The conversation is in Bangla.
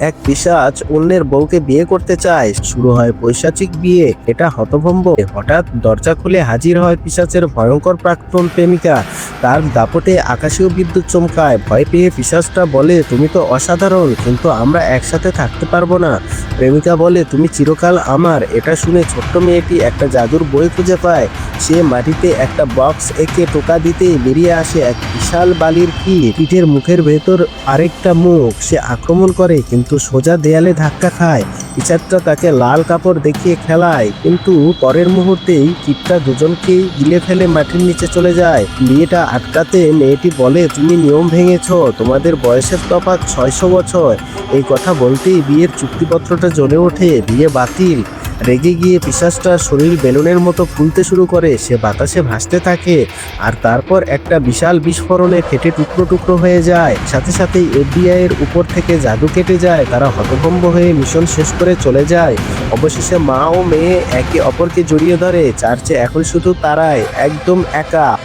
এক পিসাচ অন্যের বউকে বিয়ে করতে চায়। শুরু হয় পৈশাচিক বিয়ে, এটা হতভম্ব। হঠাৎ দরজা খুলে হাজির হয় পিসাচের ভয়ঙ্কর প্রাক্তন প্রেমিকা। তার দাপটে আকাশীয় বিদ্যুৎ চমকায়। ভয় পেয়ে পিসাচটা বলে, তুমি তো অসাধারণ, কিন্তু আমরা একসাথে থাকতে পারব না। প্রেমিকা বলে, তুমি চিরকাল আমার। এটা শুনে ছোট্ট মেয়েটি একটা জাদুর বই খুঁজে পায়। সে মাটিতে একটা বক্স এঁকে টোকা দিতেই বেরিয়ে আসে এক বিশাল বালির কি পিঠের মুখের ভেতর আরেকটা মুখ। সে আক্রমণ করে, কিন্তু সোজা দেয়ালে ধাক্কা খায়। পিচারটা তাকে লাল কাপড় দেখিয়ে খেলায়, কিন্তু পরের মুহূর্তেই কিটটা দুজনকেই গিলে ফেলে মাটির নিচে চলে যায়। বিয়েটা আটকাতে মেয়েটি বলে, তুমি নিয়ম ভেঙেছ। তোমাদের বয়সের তফাৎ ছয়শো বছর। এই কথা বলতেই বিয়ের চুক্তিপত্রটা জ্বলে ওঠে, বিয়ে বাতিল। রেগে গিয়ে পিসাসটার শরীর বেলুনের মতো ফুলতে শুরু করে, সে বাতাসে ভাসতে থাকে। আর তারপর একটা বিশাল বিস্ফোরণে ফেটে টুকরো টুকরো হয়ে যায়। সাথে সাথেই এফবিআই এর উপর থেকে জাদু কেটে যায়। তারা হতভম্ব হয়ে মিশন শেষ করে চলে যায়। অবশেষে মা ও মেয়ে একে অপরকে জড়িয়ে ধরে। চার্চে এখন শুধু তারাই, একদম একা।